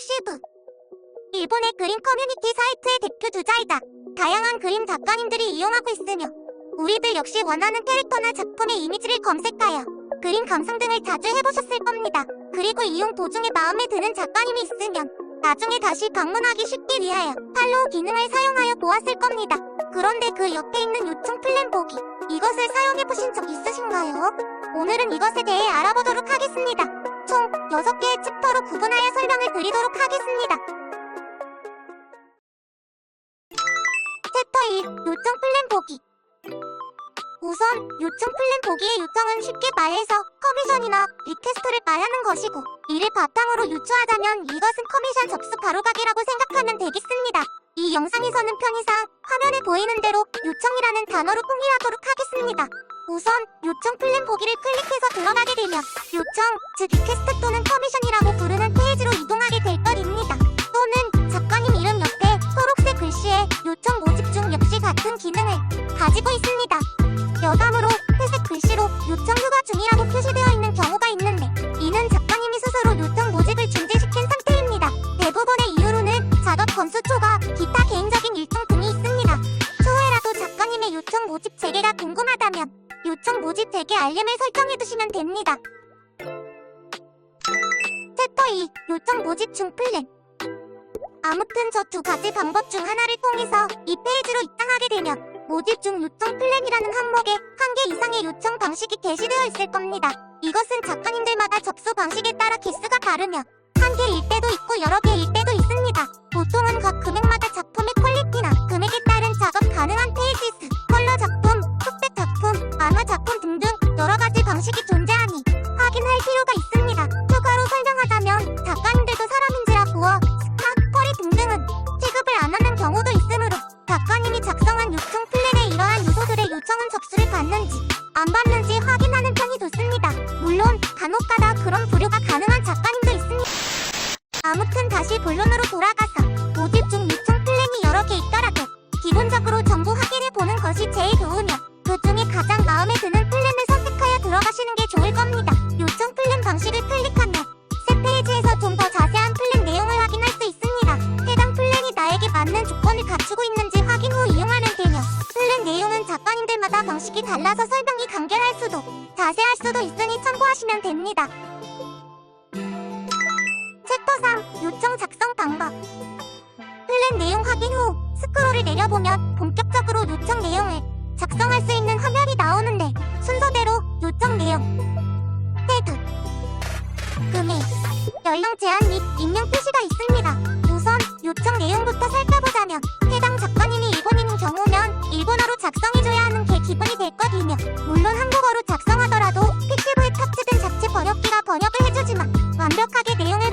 픽시브. 일본의 그림 커뮤니티 사이트의 대표 주자이다. 다양한 그림 작가님들이 이용하고 있으며 우리들 역시 원하는 캐릭터나 작품의 이미지를 검색하여 그림 감상 등을 자주 해보셨을 겁니다. 그리고 이용 도중에 마음에 드는 작가님이 있으면 나중에 다시 방문하기 쉽기 위하여 팔로우 기능을 사용하여 보았을 겁니다. 그런데 그 옆에 있는 요청 플랜 보기 이것을 사용해보신 적 있으신가요? 오늘은 이것에 대해 알아보도록 하겠습니다. 총 6개의 챕터로 구분하여 설명을 드리도록 하겠습니다. 챕터 1 요청 플랜 보기 우선 요청 플랜 보기의 요청은 쉽게 말해서 커미션이나 리퀘스트를 말하는 것이고 이를 바탕으로 유추하자면 이것은 커미션 접수 바로가기라고 생각하면 되겠습니다. 이 영상에서는 편의상 화면에 보이는 대로 요청이라는 단어로 통일하도록 하겠습니다. 우선 요청 플랜 보기를 클릭해서 들어가게 되면 요청, 즉 리퀘스트 또는 커미션이라고 부르는 페이지로 이동하게 될 것입니다. 또는 작가님 이름 옆에 초록색 글씨에 요청 모집 중 역시 같은 기능을 가지고 있습니다. 여담으로 아무튼 저 두 가지 방법 중 하나를 통해서 이 페이지로 입장하게 되면 모집 중 요청 플랜이라는 항목에 한 개 이상의 요청 방식이 게시되어 있을 겁니다. 이것은 작가님들마다 접수 방식에 따라 개수가 다르며 한 개일 때도 있고 여러 개일 때도 있습니다. 보통은 각 금액마다 작품의 퀄리티나 금액에 따른 작업 가능한 페이지 수, 컬러 작품, 흑백 작품, 만화 작품 등등 여러 가지 방식이 존재하니 확인할 필요가 있습니다. 자세할 수도 있으니 참고하시면 됩니다. 챕터 3 요청 작성 방법 플랜 내용 확인 후 스크롤을 내려보면 본격적으로 요청 내용을 작성할 수 있는 화면이 나오는데 순서대로 요청 내용 태그 금액 연령 제한 및 익명 표시가 있습니다. 우선 요청 내용부터 해당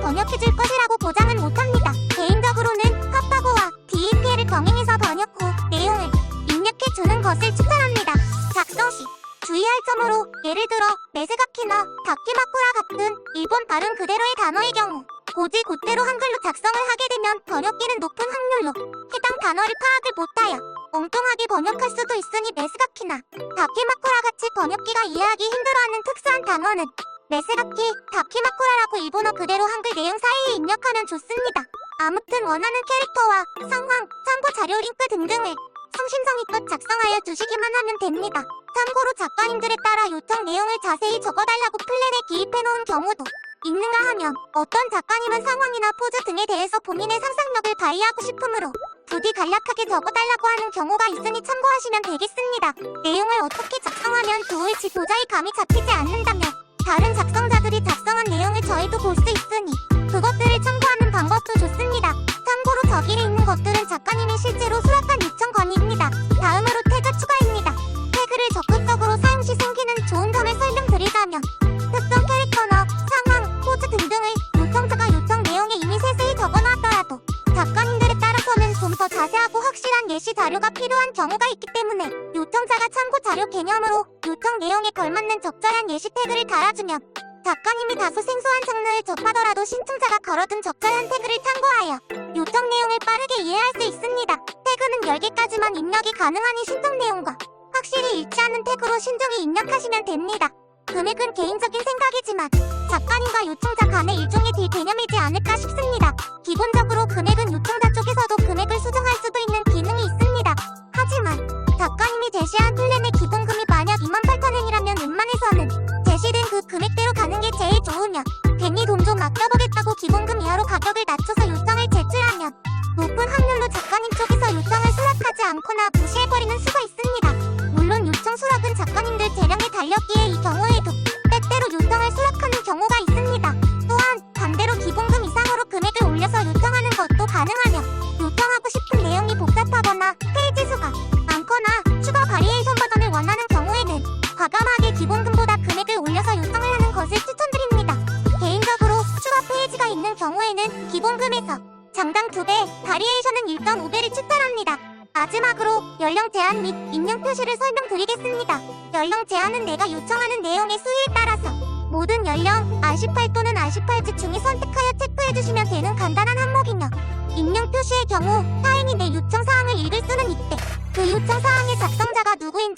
번역해줄 것이라고 보장은 못합니다. 개인적으로는 파파고와 DEP를 병행해서 번역 후 내용을 입력해주는 것을 추천합니다. 작성 시 주의할 점으로 예를 들어 메세가키나 다키마쿠라 같은 일본 발음 그대로의 단어의 경우 고지 곧대로 한글로 작성을 하게 되면 번역기는 높은 확률로 해당 단어를 파악을 못하여 엉뚱하게 번역할 수도 있으니 메스가키나 다키마쿠라 같이 번역기가 이해하기 힘들어하는 특수한 단어는 메세가키, 다키마쿠라라고 일본어 그대로 한글 내용 사이에 입력하면 좋습니다. 아무튼 원하는 캐릭터와 상황, 참고 자료 링크 등등을 성심성의껏 작성하여 주시기만 하면 됩니다. 참고로 작가님들에 따라 요청 내용을 자세히 적어달라고 플랜에 기입해놓은 경우도 있는가 하면 어떤 작가님은 상황이나 포즈 등에 대해서 본인의 상상력을 발휘하고 싶으므로 부디 간략하게 적어달라고 하는 경우가 있으니 참고하시면 되겠습니다. 내용을 어떻게 작성하면 좋을지 도저히 감이 잡히지 않는다 저희도 볼 수 있으니 그것들을 참고하는 방법도 좋습니다. 참고로 저기에 있는 것들은 작가님이 실제로 수락한 요청 건의입니다. 다음으로 태그 추가입니다. 태그를 적극적으로 사용 시 생기는 좋은 점을 설명드리자면 특정 캐릭터나 상황, 포즈 등등을 요청자가 요청 내용에 이미 세세히 적어놨더라도 작가님들에 따라서는 좀 더 자세하고 확실한 예시 자료가 필요한 경우가 있기 때문에 요청자가 참고 자료 개념으로 요청 내용에 걸맞는 적절한 예시 태그를 달아주면 작가님이 다소 생소한 장르를 접하더라도 신청자가 걸어둔 적절한 태그를 참고하여 요청 내용을 빠르게 이해할 수 있습니다. 태그는 10개까지만 입력이 가능하니 신청 내용과 확실히 일치하는 태그로 신중히 입력하시면 됩니다. 금액은 개인적인 생각이지만 작가님과 요청자 간의 일종의 딜 개념이지 않을까 싶습니다. 기본적으로 금액은 요청자 쪽에서도 금액을 수정할 수도 있는 기능이 있습니다. 하지만 작가님이 제시한 수락하지 않거나 무시해버리는 수가 있습니다. 물론 요청 수락은 작가님들 재량에 달렸기에 이 경우에도 때때로 요청을 수락하는 경우가 있습니다. 또한 반대로 기본금 이상으로 금액을 올려서 요청하는 것도 가능하며 요청하고 싶은 내용이 복잡하거나 페이지 수가 많거나 추가 바리에이션 버전을 원하는 경우에는 과감하게 기본금보다 금액을 올려서 요청을 하는 것을 추천드립니다. 개인적으로 추가 페이지가 있는 경우에는 기본금에서 장당 2배, 바리에이션은 1.5배를 추천합니다. 마지막으로 연령 제한 및 입력 표시를 설명드리겠습니다. 연령 제한은 내가 요청하는 내용의 수위에 따라서 모든 연령 R18 또는 R18주 중에 선택하여 체크해주시면 되는 간단한 항목이며 입력 표시의 경우 타인이 내 요청 사항을 읽을 수는 있대. 그 요청 사항의 작성자가 누구인지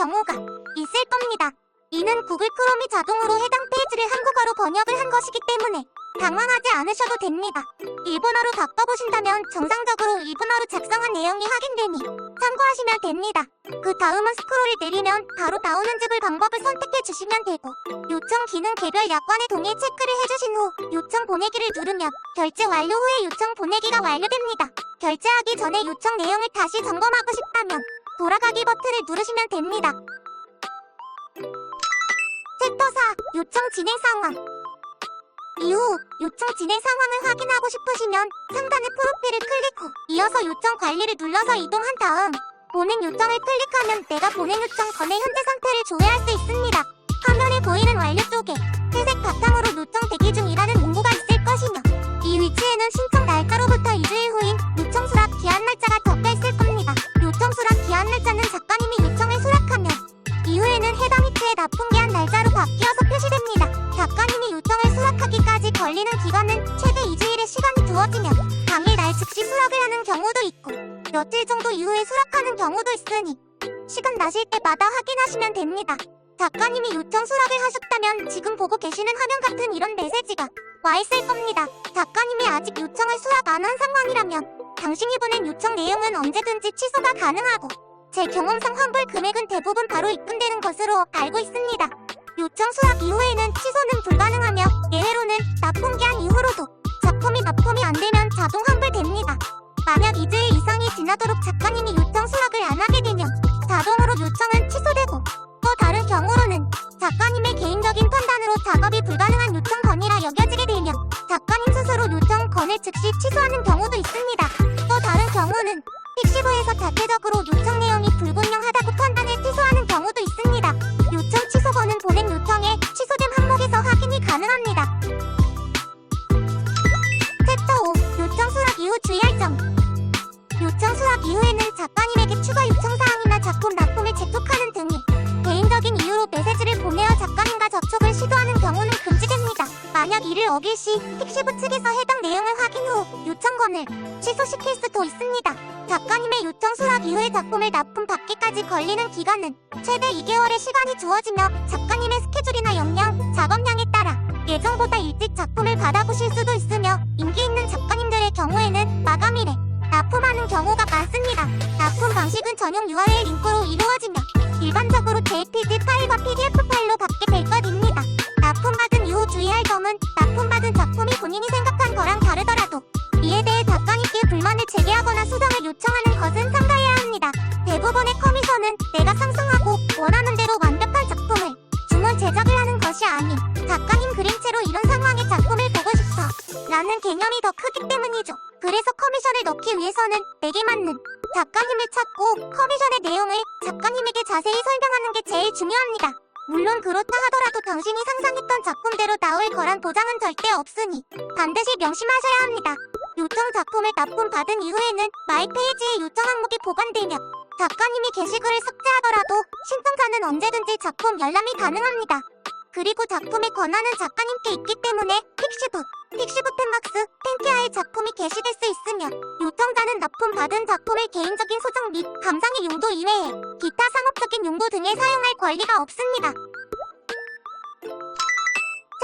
경우가 있을 겁니다. 이는 구글 크롬이 자동으로 해당 페이지를 한국어로 번역을 한 것이기 때문에 당황하지 않으셔도 됩니다. 일본어로 바꿔보신다면 정상적으로 일본어로 작성한 내용이 확인되니 참고하시면 됩니다. 그 다음은 스크롤을 내리면 바로 나오는 즈을 방법을 선택해 주시면 되고 요청 기능 개별 약관에 동의 체크를 해주신 후 요청 보내기를 누르면 결제 완료 후에 요청 보내기가 완료됩니다. 결제하기 전에 요청 내용을 다시 점검하고 싶다면 돌아가기 버튼을 누르시면 됩니다. 챕터 4 요청 진행 상황 이후 요청 진행 상황을 확인하고 싶으시면 상단의 프로필을 클릭 후 이어서 요청 관리를 눌러서 이동한 다음 보낸 요청을 클릭하면 내가 보낸 요청 전의 현재 상태를 조회할 수 있습니다. 화면에 보이는 완료 쪽에 회색 바탕으로 요청 대기 중이라는 문구가 있을 것이며 이 위치에는 신청 날짜로부터 2주일 후인 요청 수락 기한 날짜가 적혀 있을 겁니다. 요청 수락 기한 날짜는 작가님이 요청을 수락하면 이후에는 해당 위치의 납품 기한 날짜로 바뀌어서 표시됩니다. 작가님이 요청을 수락하기까지 걸리는 기간은 최대 2주일의 시간이 두어지면 당일 날 즉시 수락을 하는 경우도 있고 며칠 정도 이후에 수락하는 경우도 있으니 시간 나실 때마다 확인하시면 됩니다. 작가님이 요청 수락을 하셨다면 지금 보고 계시는 화면 같은 이런 메시지가 와 있을 겁니다. 작가님이 아직 요청을 수락 안 한 상황이라면 당신이 보낸 요청 내용은 언제든지 취소가 가능하고 제 경험상 환불 금액은 대부분 바로 입금되는 것으로 알고 있습니다. 요청 수락 이후에는 취소는 불가능하며 예외로는 납품기한 이후로도 작품이 납품이 안 되면 자동 환불됩니다. 만약 2주일 이상이 지나도록 작가님이 요청 수락을 안 하게 되면 자동으로 요청은 취소되고 또 다른 경우로는 작가님의 개인적인 판단으로 작업이 불가능한 요청 건이라 여겨지게 되면 작가님 스스로 요청 건을 즉시 취소하는 경우도 있습니다. 자체적으로 요청 내용이 불분명하다고 판단해 취소하는 경우도 있습니다. 요청 취소건은 보낸 요청에 취소된 항목에서 확인이 가능합니다. 챕터 5 요청 수락 이후 주의할 점 요청 수락 이후에는 작가님에게 추가 요청 사항이나 작품 납품을 재촉하는 등의 개인적인 이유로 메시지를 보내어 작가님과 접촉을 시도하는 경우는 금지됩니다. 만약 이를 어길 시 픽시브 측에서 해당 내용을 확인 후 요청건을 취소시킬 수도 있습니다. 작가님의 요청 수락 이후에 작품을 납품 받기까지 걸리는 기간은 최대 2개월의 시간이 주어지며 작가님의 스케줄이나 역량, 작업량에 따라 예정보다 일찍 작품을 받아보실 수도 있으며 인기 있는 작가님들의 경우에는 마감일에 납품하는 경우가 많습니다. 납품 방식은 전용 URL 링크로 이루어지며 일반적으로 JPG 파일 커미션은 내가 상승하고 원하는 대로 완벽한 작품을 주문 제작을 하는 것이 아닌 작가님 그림체로 이런 상황의 작품을 보고 싶어 라는 개념이 더 크기 때문이죠. 그래서 커미션을 넣기 위해서는 내게 맞는 작가님을 찾고 커미션의 내용을 작가님에게 자세히 설명하는 게 제일 중요합니다. 물론 그렇다 하더라도 당신이 상상했던 작품대로 나올 거란 보장은 절대 없으니 반드시 명심하셔야 합니다. 요청 작품을 납품받은 이후에는 마이 페이지에 요청 항목이 보관되며 작가님이 게시글을 삭제하더라도 신청자는 언제든지 작품 열람이 가능합니다. 그리고 작품의 권한은 작가님께 있기 때문에 픽시브, 픽시브 팬박스 팬티아의 작품이 게시될 수 있으며 요청자는 납품 받은 작품을 개인적인 소장 및 감상의 용도 이외에 기타 상업적인 용도 등에 사용할 권리가 없습니다.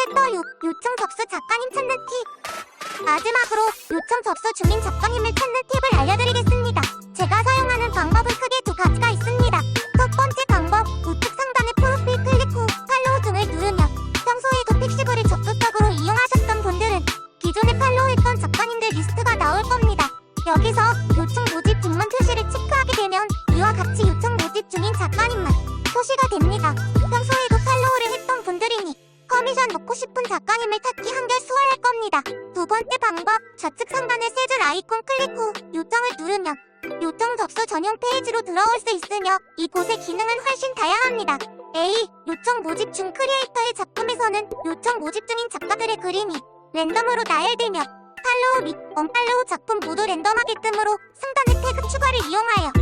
챕터 6 요청 접수 작가님 찾는 팁 마지막으로 요청 접수 중인 작가님을 찾는 팁을 알려드리겠습니다. 제가 사용하는 방법은 크게 두 가지가 있습니다. 첫 번째 방법, 우측 상단의 프로필 클릭 후 팔로우 등을 누르면 평소에 도 픽시블을 적극적으로 이용하셨던 분들은 기존에 팔로우했던 작가님들 리스트가 나올 겁니다. 여기서 요청 모집 중만 표시를 체크하게 되면 이와 같이 요청 모집 중인 작가님만 표시가 됩니다. 평소에도 팔로우를 했던 분들이니 커미션 먹고 싶은 작가님을 찾기 한결 수월할 겁니다. 두 번째 방법, 좌측 상단의 세 줄 아이콘 클릭 후 요청을 누르면 요청 접수 전용 페이지로 들어올 수 있으며 이곳의 기능은 훨씬 다양합니다. A. 요청 모집 중 크리에이터의 작품에서는 요청 모집 중인 작가들의 그림이 랜덤으로 나열되며 팔로우 및 언팔로우 작품 모두 랜덤하게 뜨므로 상단의 태그 추가를 이용하여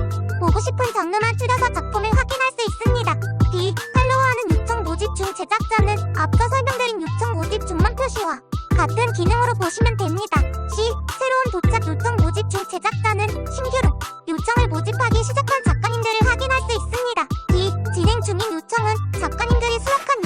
보고 싶은 장르만 추려서 작품을 확인할 수 있습니다. B. 팔로우하는 요청 모집 중 제작자는 앞서 설명드린 요청 모집 중만 표시와 같은 기능으로 보시면 됩니다. C. 새로운 도착 요청 모집 중 제작자는 신규로 요청을 모집하기 시작한 작가님들을 확인할 수 있습니다. D. 진행 중인 요청은 작가님들이 수락한